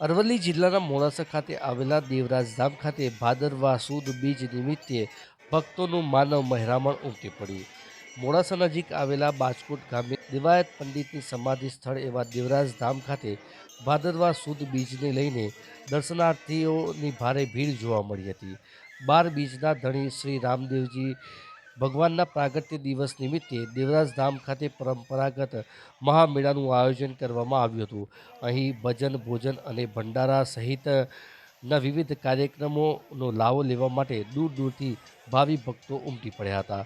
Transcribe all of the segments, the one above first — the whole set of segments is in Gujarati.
અરવલ્લી જિલ્લાના મોડાસા ખાતે આવેલા દેવરાજ ધામ ખાતે ભાદરવા સુદ બીજ નિમિત્તે ભક્તોનું માનવ મહેરામણ ઉમટી પડ્યું. મોડાસા નજીક આવેલા બાજકોટ ગામે દિવાયત પંડિતની સમાધિ સ્થળ એવા દેવરાજ ધામ ખાતે ભાદરવા સુદ બીજને લઈને દર્શનાર્થીઓની ભારે ભીડ જોવા મળી હતી. બાર બીજના ધણી શ્રી રામદેવજી ભગવાનના પ્રાગટ્ય દિવસ નિમિત્તે દેવરાજ ધામ ખાતે પરંપરાગત મહામેળાનું આયોજન કરવામાં આવ્યું હતું. અહીં ભજન, ભોજન અને ભંડારા સહિતના વિવિધ કાર્યક્રમોનો લાવો લેવા માટે દૂર દૂરથી ભાવિ ભક્તો ઉમટી પડ્યા હતા.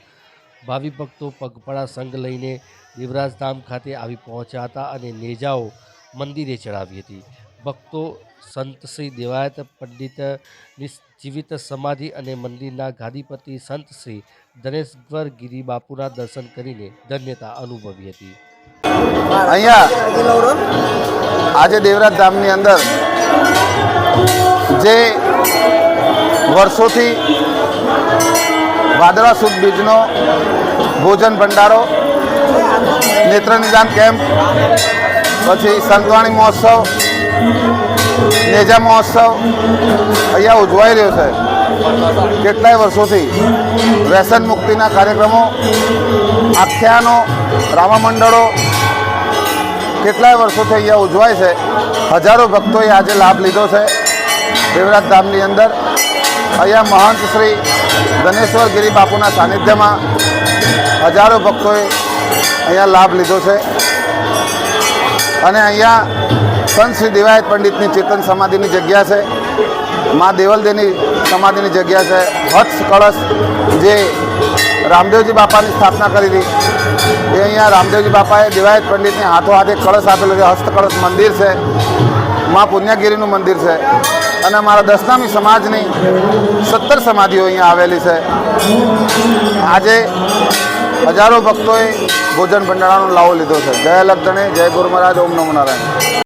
ભાવિ ભક્તો પગપાળા સંઘ લઈને દેવરાજ ધામ ખાતે આવી પહોંચ્યા હતા અને નેજાઓ મંદિરે ચડાવી હતી. ભક્તો, સંત શ્રી દેવાયત પંડિતની જીવિત સમાધિ અને મંદિરના ગાદીપતિ સંત શ્રી ધનેશ્વર ગિરી બાપુના દર્શન કરીને ધન્યતા અનુભવી હતી. અહીંયા આજે દેવરાજ ધામની અંદર જે વર્ષોથી વાદળા સુદ બીજનો ભોજન ભંડારો, નેત્ર નિદાન કેમ્પ, પછી સંતવાણી મહોત્સવ નેજા મહોત્સવ અહીંયા ઉજવાઈ રહ્યો છે, કેટલાય વર્ષોથી વ્યસન મુક્તિના કાર્યક્રમો, આખ્યાનો, રામા મંડળો કેટલાય વર્ષોથી અહીંયા ઉજવાય છે. હજારો ભક્તોએ આજે લાભ લીધો છે. દેવરાજ ધામની અંદર અહીંયા મહંત શ્રી ધનેશ્વર ગિરી બાપુના સાનિધ્યમાં હજારો ભક્તોએ અહીંયા લાભ લીધો છે. અને અહીંયા સંત શ્રી દેવાયત પંડિતની ચેતન સમાધિની જગ્યા છે. મા દેવલદેની સમાધિની જગ્યા છે. હસ્ત કળશ જે રામદેવજી બાપાની સ્થાપના કરી હતી એ અહીંયા રામદેવજી બાપાએ દેવાયત પંડિતને હાથો હાથે કળશ આપેલો છે. હસ્તકળશ મંદિર છે. મા પુણ્યગીરીનું મંદિર છે. અને અમારા દસનામી સમાજની સત્તર સમાધિઓ અહીંયા આવેલી છે. આજે હજારો ભક્તોએ ભોજન ભંડારાનો લાવો લીધો છે. જય લગ્ને જય ગુરુ મહારાજ, ઓમ નમો નારાયણ.